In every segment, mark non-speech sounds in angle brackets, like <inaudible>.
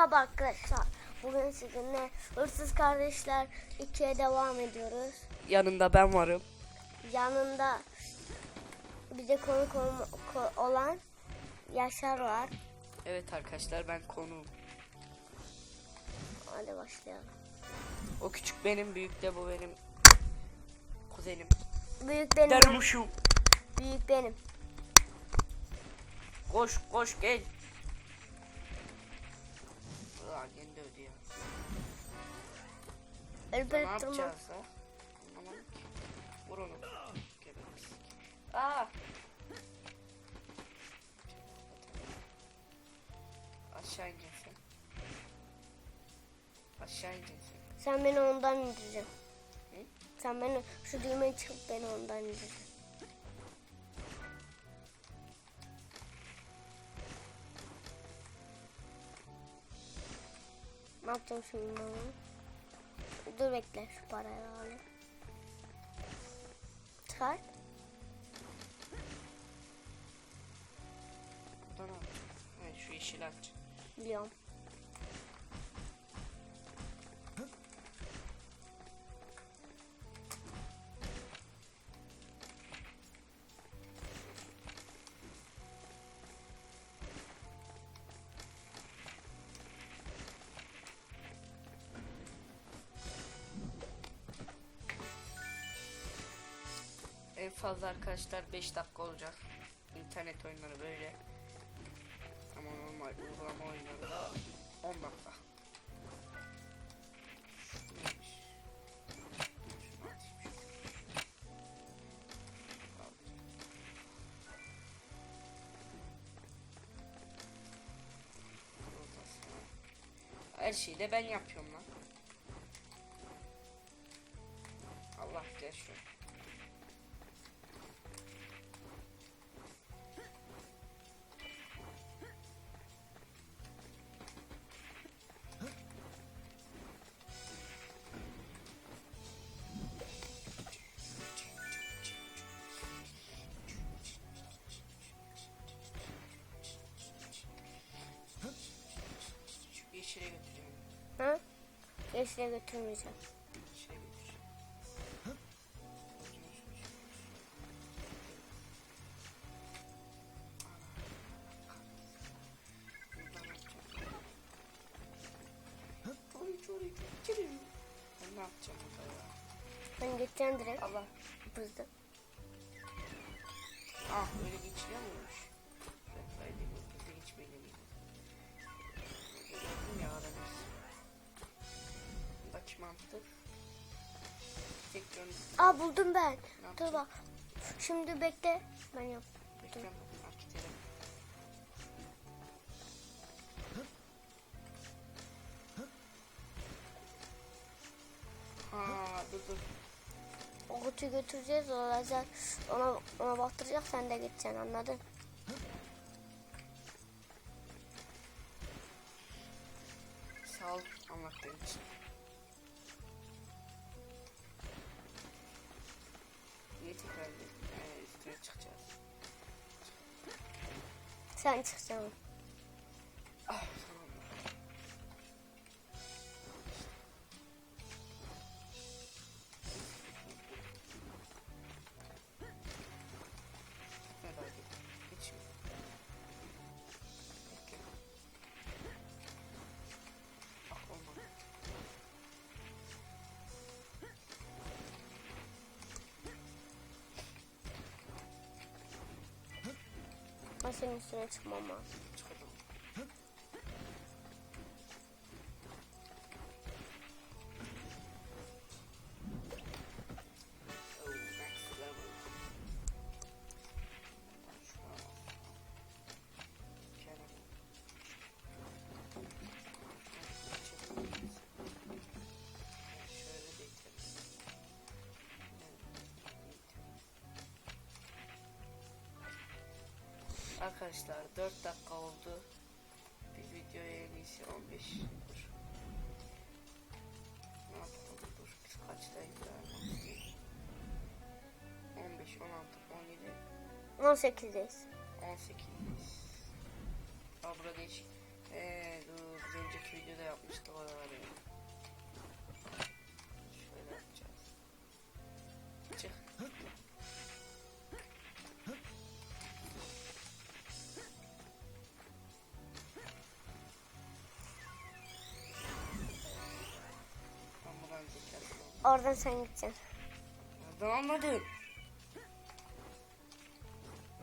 Merhaba arkadaşlar. Bugün sizinle Hırsız Kardeşler 2'ye devam ediyoruz. Yanında ben varım. Yanında bize konuk olma- ko- olan Yaşar var. Evet arkadaşlar ben konuğum. Hadi başlayalım. O küçük benim, büyük de bu benim kuzenim. Büyük benim. Dermuşum. Büyük benim. Koş koş gel. Ulan yeni dövdü ya. Ne yapacağız ha? Ki. Vur onu. Aa! Aşağı ineceksin. Aşağı ineceksin. Sen beni ondan indireceksin. Hı? Sen beni şu düğmeye çıkıp beni ondan indireceksin. Ne yapacağım şimdi ben onu? Dur bekle şu parayı alayım. Çıkar. Al. Evet şu yeşil aç. Biliyorum. Fazla arkadaşlar 5 dakika olacak. İnternet oyunları böyle. Ama normal uygulama oyunları da 10 dakika. Her şeyi de ben yapıyorum lan. Allah gel. Yeşile götürmeyeceğim. Ne yapacağım? Ben geçeceğim direkt. Allah. Hızlı. Ah öyle geçiliyor muymuş? Aa buldum ben. Dur bak. Şimdi bekle. Ben yap. Bekliyorum. Bak gidelim. Ha dur dur. O kutuyu götüreceğiz. O lazer ona, ona baktıracak. Sen de geçeceksin anladın? Sağ ol anlattığın için. Sen çıkacaksın. Senin üstüne çıkmam lazım. Arkadaşlar 4 dakika oldu. Bir video en iyisi 15 dur. Ne yapalım dur. Biz kaçtayız ya? 15, 16, 17. 18'deyiz. 18'deyiz. Aa burada hiç ee, dur. Biz önceki videoda yapmıştık oraları. Şöyle yapacağız. Çık. Oradan sen gideceksin. Nereden anladın?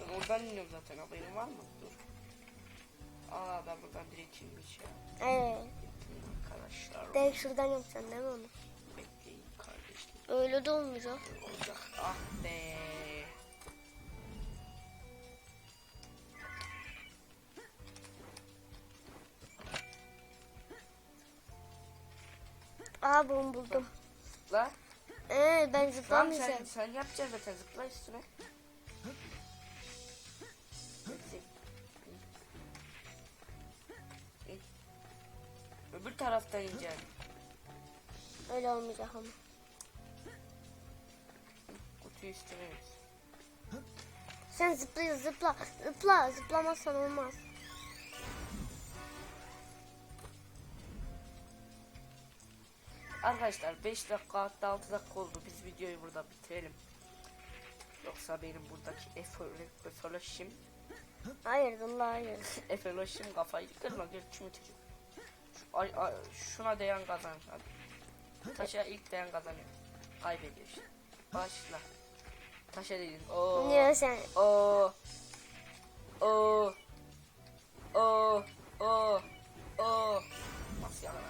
Ben oradan iniyorum zaten haberin var mı? Dur. Aa ben buradan direkt inmiş ya. Evet. Gittim arkadaşlar. Direkt şuradan yapacaksın değil mi onu? Bekleyin kardeşim. Öyle de olmayacak. Olacak. Ah be. Aa bunu buldum. La. Ee ben Tamam sen, zıplamayacağım. sen yapacaksın zaten zıpla üstüne. Öbür taraftan ineceksin. Öyle olmayacak ama. Kutuyu üstüne. Sen zıpla zıpla zıpla zıplamazsan olmaz. Arkadaşlar 5 dakika hatta 6 dakika oldu. Biz videoyu burada bitirelim. Yoksa benim buradaki efolo- efoloşim Hayır Allah hayır. <laughs> efoloşim kafayı kırma çocuk. Şu- Ay, ay, şuna değen kazanır hadi. Taşa ilk değen kazanıyor. Kaybediyor işte. Başla. Taşa dedin. Oo. Niye sen? Oo. Oo. Oo. Oo. Oo. Nasıl yakalandık?